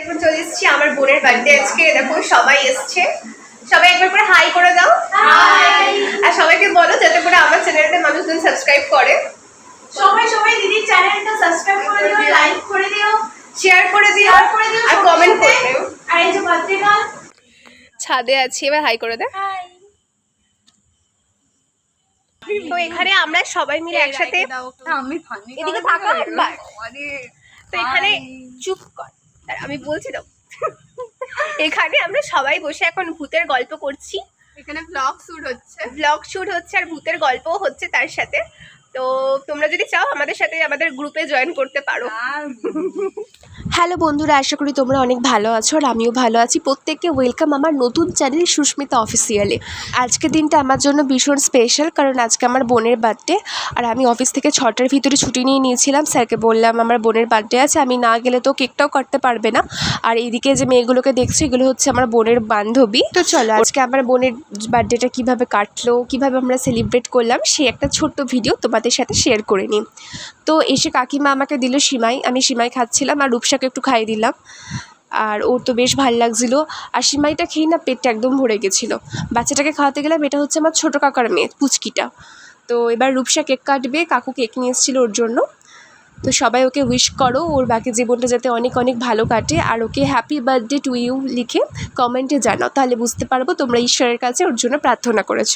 এখন চলে এসেছি আমার বোনের বার্থডে আজকে। দেখো সবাই এসছে। সবাই একবার করে হাই করে দাও। আর সবাইকে বলো যাতে করে আমার চ্যানেলটা মানুষজন সাবস্ক্রাইব করে। সবাই সবাই দিদির চ্যানেলটা সাবস্ক্রাইব করে দিও লাইক করে দিও শেয়ার করে দিও। করে দিও আর কমেন্ট করে দিও আর এই যে বার্থডে গার্ল ছাদে আছি এবার হাই করে দে। হাই তো এখানে আমরা সবাই মিলে একসাথে আমি ফানি এদিকে তাকাও একবার। তো এখানে চুপ কর। আর আমি বলছি তো এখানে আমরা সবাই বসে এখন ভূতের গল্প করছি। এখানে ব্লগ শুট হচ্ছে। ব্লগ শুট হচ্ছে আর ভূতের গল্পও হচ্ছে তার সাথে। তো তোমরা যদি চাও, আমাদের সাথে আমাদের গ্রুপে জয়েন করতে পারো। হ্যালো বন্ধুরা, আশা করি তোমরা অনেক ভালো আছো আর আমিও ভালো আছি। প্রত্যেককে ওয়েলকাম আমার নতুন চ্যানেল সুস্মিতা অফিসিয়ালে আজকের দিনটা আমার জন্য ভীষণ স্পেশাল কারণ আজকে আমার বোনের বার্থডে আর আমি অফিস থেকে ছটার ভিতরে ছুটি নিয়ে নিয়েছিলাম। স্যারকে বললাম, আমার বোনের বার্থডে আছে, আমি না গেলে তো কেকটাও কাটতে পারবে না। আর এইদিকে যে মেয়েগুলোকে দেখছি, এগুলো হচ্ছে আমার বোনের বান্ধবী। তো চলো, আজকে আমার বোনের বার্থডেটা কীভাবে কাটলো, কীভাবে আমরা সেলিব্রেট করলাম, সেই একটা ছোট্ট ভিডিও তোমাদের সাথে শেয়ার করে নিই। তো এসে কাকিমা আমাকে দিল সিমাই। আমি সিমাই খাচ্ছিলাম আর রূপসাকে একটু খাইয়ে দিলাম। আর ওর তো বেশ ভালো লাগছিল। আর সিমাইটা খেয়ে না পেটটা একদম ভরে গেছিল। বাচ্চাটাকে খাওয়াতে গেলাম। এটা হচ্ছে আমার ছোটো কাকার মেয়ে, পুচকিটা। তো এবার রূপসা কেক কাটবে। কাকু কেক নিয়ে এসেছিল ওর জন্য। তো সবাই ওকে উইশ করো। ওর বাকি জীবনটা যাতে অনেক অনেক ভালো কাটে। আর ওকে হ্যাপি বার্থডে টু ইউ লিখে কমেন্টে জানাও। তাহলে বুঝতে পারব তোমরা ঈশ্বরের কাছে ওর জন্য প্রার্থনা করেছ।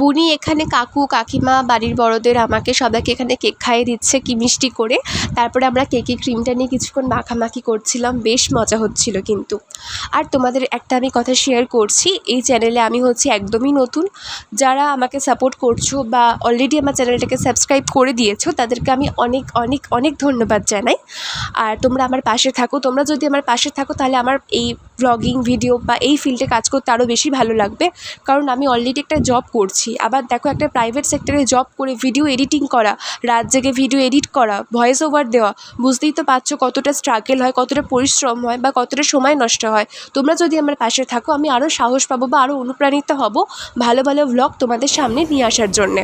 বুনি, এখানে কাকু, কাকিমা, বাড়ির বড়দের আমাকে সবাইকে এখানে কেক খাইয়ে দিচ্ছে, কি মিষ্টি করে। তারপরে আমরা কেকে ক্রিমটা নিয়ে কিছুক্ষণ মাখামাখি করছিলাম, বেশ মজা হচ্ছিল কিন্তু। আর তোমাদের একটা আমি কথা শেয়ার করছি, এই চ্যানেলে আমি হচ্ছে একদমই নতুন। যারা আমাকে সাপোর্ট করছ বা অলরেডি আমার চ্যানেলটাকে সাবস্ক্রাইব করে দিয়েছ, তাদেরকে আমি অনেক অনেক অনেক ধন্যবাদ জানাই। আর তোমরা আমার পাশে থাকো, তোমরা যদি আমার পাশে থাকো, তাহলে আমার এই ব্লগিং ভিডিও বা এই ফিল্ডে কাজ করতে আরও বেশি ভালো লাগবে। কারণ আমি অলরেডি একটা জব করছি। আবার দেখো একটা প্রাইভেট সেক্টরে জব করে ভিডিও এডিটিং করা, রাত জেগে ভিডিও এডিট করা ভয়েস ওভার দেওয়া, বুঝতেই তো পারছ কতটা স্ট্রাগল হয়, কতটা পরিশ্রম হয় বা কতটা সময় নষ্ট হয়। তোমরা যদি আমার পাশে থাকো, আমি আরও সাহস পাবো বা আরও অনুপ্রাণিত হব ভালো ভালো ভ্লগ তোমাদের সামনে নিয়ে আসার জন্যে।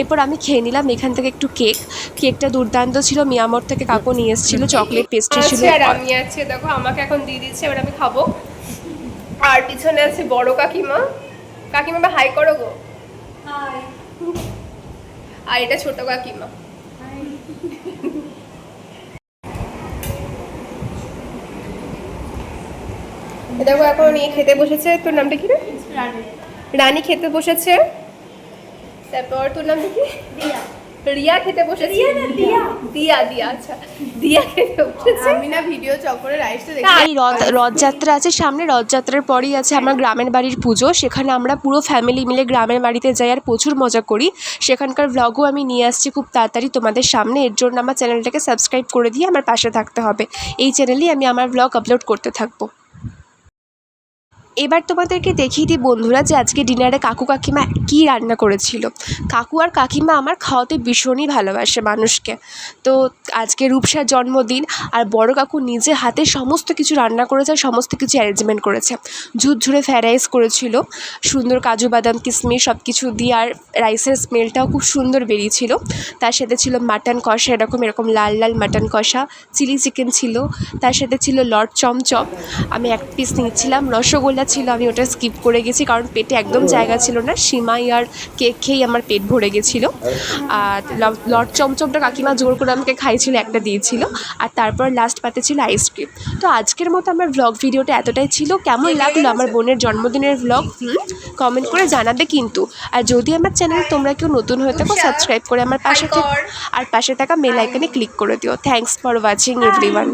এরপর আমি খেয়ে নিলাম এখান থেকে একটু কেক কেকটা দুর্দান্ত ছিল, মিয়ামর থেকে কাকু নিয়ে এসেছিল চকলেট পেস্ট্রি ছিল। আমি আছে। দেখো, আমাকে এখন দিয়ে দিচ্ছে, এবার আমি খাব। আর পিছনে আছে বড় কাকিমা। কাকিমা বা হাই করো গো। আর এটা ছোট কাকিমা। এ দেখো এখন ইয়ে খেতে বসেছে। তোর নামটা কি রে? রানী। খেতে বসেছে। তারপর তোর নামটা কি? দিয়া রিয়া খেতে বসেছে। রিয়া না, দিয়া। দিয়া দিয়া আচ্ছা। দিয়া খেতে বসেছে। আমি না ভিডিও চক্করে রাইসটা দেখি। এই রথ রথযাত্রা আছে সামনে রথযাত্রার পরেই আছে আমার গ্রামের বাড়ির পুজো। সেখানে আমরা পুরো ফ্যামিলি মিলে গ্রামের বাড়িতে যাই আর প্রচুর মজা করি। সেখানকার ভ্লগও আমি নিয়ে আসছি খুব তাড়াতাড়ি তোমাদের সামনে। এর জন্য আমার চ্যানেলটাকে সাবস্ক্রাইব করে দিয়ে আমার পাশে থাকতে হবে। এই চ্যানেলেই আমি আমার ভ্লগ আপলোড করতে থাকব। এবার তোমাদেরকে দেখিয়ে দিই বন্ধুরা যে আজকে ডিনারে কাকু কাকিমা কী রান্না করেছিল। কাকু আর কাকিমা আমার খাওয়াতে ভীষণই ভালোবাসে মানুষকে। তো আজকে রূপসার জন্মদিন আর বড় কাকু নিজে হাতে সমস্ত কিছু রান্না করেছে সমস্ত কিছু অ্যারেঞ্জমেন্ট করেছে। ঝুরঝুরে ফ্রাইড রাইস করেছিল, সুন্দর কাজু বাদাম কিশমিশ সব কিছু দিয়ে আর রাইসের স্মেলটাও খুব সুন্দর বেরিয়েছিল। তার সাথে ছিল মাটন কষা, এরকম এরকম লাল লাল মাটন কষা চিলি চিকেন ছিল। তার সাথে ছিল লট চমচম। আমি এক পিস নিয়েছিলাম, রসগোল্লা ছিল আমি ওটা স্কিপ করে গেছি কারণ পেটে একদম জায়গা ছিল না। সিমাই আর কেক খেয়েই আমার পেট ভরে গেছিল। আর লট চমচমটা কাকিমা জোর করে আমাকে খাইছিল একটা দিয়েছিল। আর তারপর লাস্ট পাতে ছিল আইসক্রিম তো আজকের মতো আমার ব্লগ ভিডিওটা এতটাই ছিল। কেমন লাগল আমার বোনের জন্মদিনের ব্লগ কমেন্ট করে জানাবে কিন্তু। আর যদি আমার চ্যানেল তোমরা কেউ নতুন হয়ে থাকো সাবস্ক্রাইব করে আমার পাশে থেকো আর পাশে থাকা বেল আইকনে ক্লিক করে দিও। Thanks for watching everyone